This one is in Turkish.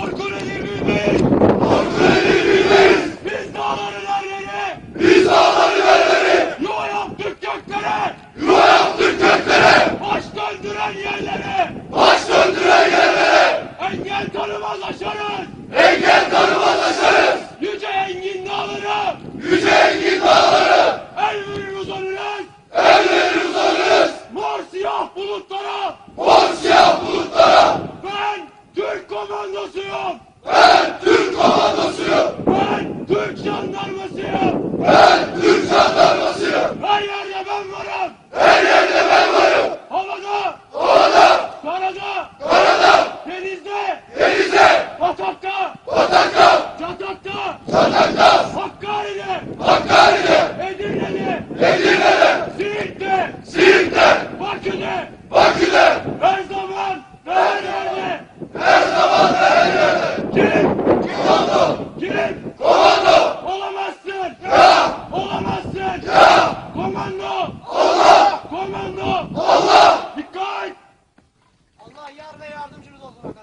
Korkun edilmeyiz. Korku edilmeyiz. Biz dağların erleri. Biz dağları verleri. Yuva yaptık göklere. Yuva yaptık göklere. Baş döndüren yerlere. Baş döndüren yerlere. Engel tanımaz aşarız. Komandosuyum. Ben Türk komandosuyum. Ben Türk jandarmasıyım. Ben Türk jandarmasıyım. Her yerde ben varım. Her yerde ben varım. Havada, Havada, karada, karada, denizde, denizde, batakta, batakta, çatakta, çatakta, Hakkari'de, Hakkari'de, Edirne'de, Edirne'de, Siirt'te, Siirt'te, Bakü'de, Bakü'de, her zaman ve her yerde. her zaman ve her yerde. Kim? Komando, Kim? komando, Olamazsın. ya, Olamazsın. ya, Komando. Allah, Komando. Allah, Dikkat. Allah yar ve yardımcınız olsun